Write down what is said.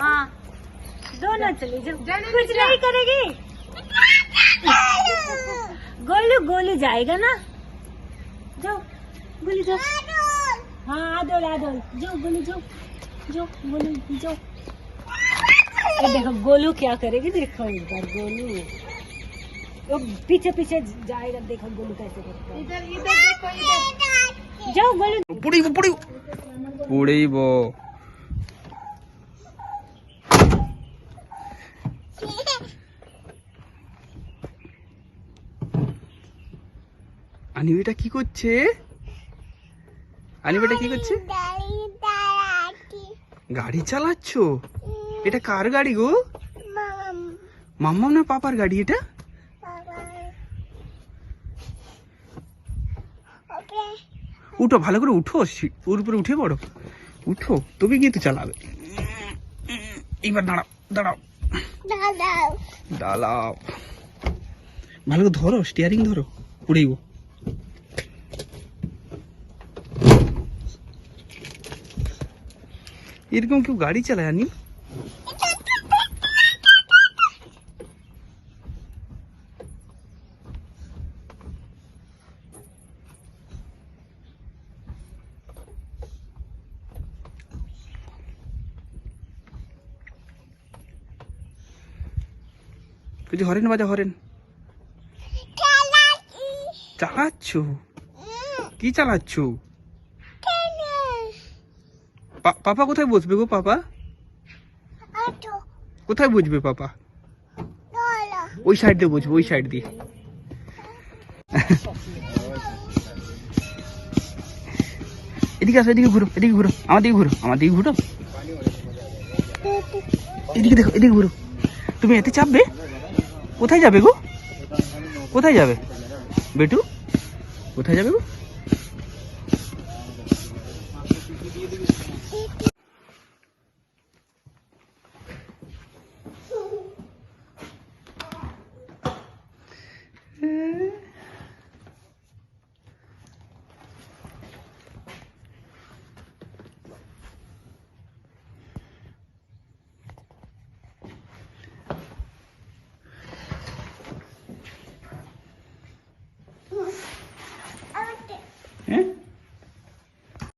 हाँ। कुछ नहीं करेगी? गोलू गोलू जाएगा ना? जाओ, गोलू जाओ। हाँ आदोल आदोल। जाओ, गोलू, जाओ। जाओ, गोलू ये देखो, गोलू क्या करेगी? देखो एक बार गोलू। वो पीछे पीछे जाएगा देखो गोलू कैसे करता है इधर इधर देखो इधर जाओ गोलू পড়িব পড়িব পড়িব আনিবেটা কি করছে আনিবেটা কি করছে গাড়ি চালাচ্ছ এটা কার গাড়ি গো মাম্মাম না পাপার গাড়ি এটা উঠো ভালো করে উঠো ওর উপরে উঠে পড়ো। উঠো তুমি গিয়ে তো চালাবে। এবার দাঁড়াও দাঁড়াও। দাঁড়াও। ভালো করে ধরো স্টিয়ারিং ধরো উড়েইব এরকম কেউ গাড়ি চালায় আনি কিছু হরেন বাজা হরেন। চালাচ্ছ। কি চালাচ্ছ? পাপা কোথায় বসবে গো পাপা? কোথায় বসবে পাপা? ওই সাইড দিয়ে বসবে ওই সাইড দিয়ে। এদিকে আসো এদিকে ঘুরো এদিকে ঘুরো আমার দিকে ঘুরো আমার দিকে ঘুরো। এদিকে দেখো এদিকে ঘুরো। তুমি এতে চাপবে? কোথায় যাবে গো? কোথায় যাবে? বেটু কোথায় যাবে গো? Né?